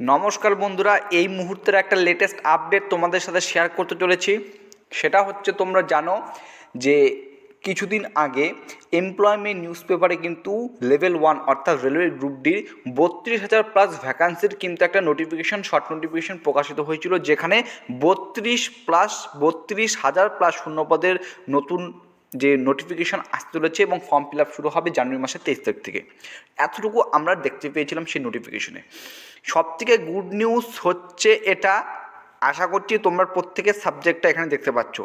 নমস্কার বন্ধুরা, এই মুহূর্তের একটা লেটেস্ট আপডেট তোমাদের সাথে শেয়ার করতে চলেছি। সেটা হচ্ছে তোমরা জানো যে কিছুদিন আগে এমপ্লয়মেন্ট নিউজ পেপারে কিন্তু লেভেল ওয়ান অর্থাৎ রেলওয়ে গ্রুপ ডির বত্রিশ হাজার প্লাস ভ্যাকান্সির কিন্তু একটা নোটিফিকেশন শর্ট নোটিফিকেশন প্রকাশিত হয়েছিল, যেখানে বত্রিশ প্লাস বত্রিশ হাজার প্লাস শূন্যপদের নতুন যে নোটিফিকেশন আসতে চলেছে এবং ফর্ম ফিল আপ শুরু হবে জানুয়ারি মাসের তেইশ তারিখ থেকে। এতটুকু আমরা দেখতে পেয়েছিলাম সেই নোটিফিকেশনে সব থেকে গুড নিউজ হচ্ছে এটা, আশা করছি তোমরা প্রত্যেকের সাবজেক্টটা এখানে দেখতে পাচ্ছ।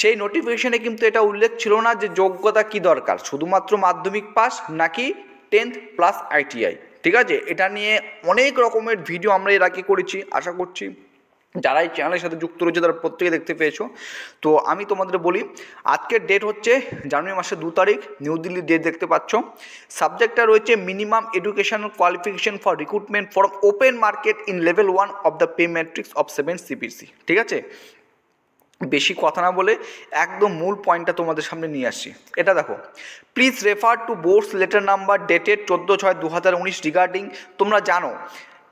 সেই নোটিফিকেশনে কিন্তু এটা উল্লেখ ছিল না যে যোগ্যতা কি দরকার, শুধুমাত্র মাধ্যমিক পাস নাকি টেন্থ প্লাস আইটিআই ঠিক আছে? এটা নিয়ে অনেক রকমের ভিডিও আমরা এর আগে করেছি, আশা করছি। যারা এই চ্যানেলের সাথে যুক্ত রয়েছে, তারা প্রত্যেকে দেখতে পেয়েছ। তো আমি তোমাদের বলি, আজকের ডেট হচ্ছে জানুয়ারি মাসের দু তারিখ নিউ দিল্লির ডেট দেখতে পাচ্ছ। সাবজেক্টটা রয়েছে minimum educational qualification for recruitment for open market in level one of the pay matrix of seven CPC ঠিক আছে? বেশি কথা না বলে একদম মূল পয়েন্টটা তোমাদের সামনে নিয়ে আসছি। এটা দেখো please refer to boards letter number dated চোদ্দ ছয় দু হাজার উনিশ রিগার্ডিং তোমরা জানো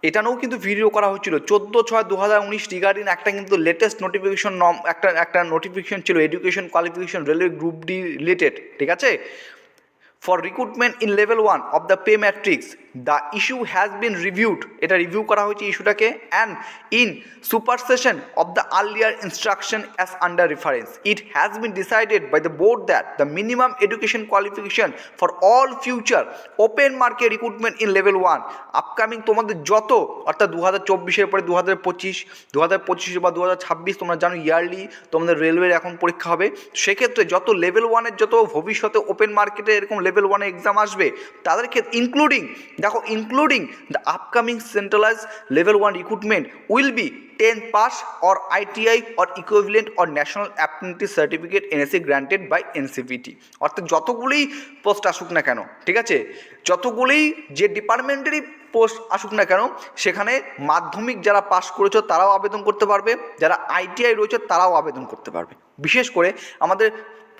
এটা কিন্তু ভিডিও করা হচ্ছিল। চোদ্দ ছয় দু হাজার উনিশ রিগার্ডিং একটা কিন্তু লেটেস্ট নোটিফিকেশন নম একটা একটা নোটিফিকেশন ছিল education qualification railway group D related ঠিক আছে? For recruitment in level one of the pay matrix the issue has been reviewed এটা রিভিউ করা হয়েছে ইস্যুটাকে and in supersession of the earlier instruction as under reference it has been decided by the board that the minimum education qualification for all future open market recruitment in level one upcoming তোমাদের যত, অর্থাৎ দু হাজার চব্বিশের পরে দু হাজার পঁচিশ দু হাজার পঁচিশ বা দু হাজার ছাব্বিশ তোমরা জানো ইয়ারলি তোমাদের রেলওয়ের এখন পরীক্ষা হবে, সেক্ষেত্রে যত লেভেল ওয়ানের যত ভবিষ্যতে ওপেন মার্কেটে এরকম লেভেল ওয়ানে এক্সাম আসবে, তাদের ক্ষেত্রে ইনক্লুডিং দেখো including the upcoming centralize level one recruitment will be ten pass or ITI or equivalent or national apprentice certificate NSC granted by NCPT অর্থাৎ যতগুলোই পোস্ট আসুক না কেন, ঠিক আছে? যতগুলোই যে ডিপার্টমেন্টেরই পোস্ট আসুক না কেন, সেখানে মাধ্যমিক যারা পাস করেছ তারাও আবেদন করতে পারবে, যারা আইটিআই রয়েছে তারাও আবেদন করতে পারবে। বিশেষ করে আমাদের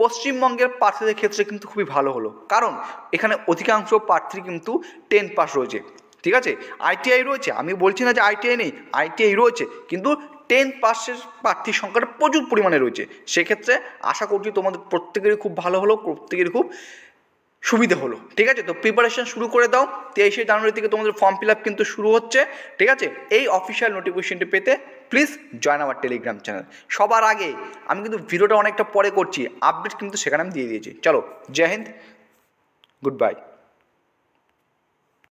পশ্চিমবঙ্গের প্রার্থীদের ক্ষেত্রে কিন্তু খুবই ভালো হলো। কারণ এখানে অধিকাংশ প্রার্থী কিন্তু টেন পাস রয়েছে। ঠিক আছে? আইটিআই রয়েছে। আমি বলছি না যে আইটিআই নেই। আইটিআই রয়েছে। কিন্তু টেন পাসের প্রার্থীর সংখ্যাটা প্রচুর পরিমাণে রয়েছে। সেক্ষেত্রে আশা করছি তোমাদের প্রত্যেকেরই খুব ভালো হলো, প্রত্যেকেরই খুব সুবিধে হলো। ঠিক আছে? তো প্রিপারেশন শুরু করে দাও। তেইশে জানুয়ারি থেকে তোমাদের ফর্ম ফিল আপ কিন্তু শুরু হচ্ছে। ঠিক আছে? এই অফিসিয়াল নোটিফিকেশনটি পেতে প্লিজ জয়েন আমার টেলিগ্রাম চ্যানেল সবার আগে আমি কিন্তু ভিডিওটা অনেকটা পরে করছি। আপডেট কিন্তু সেখানে আমি দিয়ে দিয়েছি। চলো, জয় হিন্দ। Good by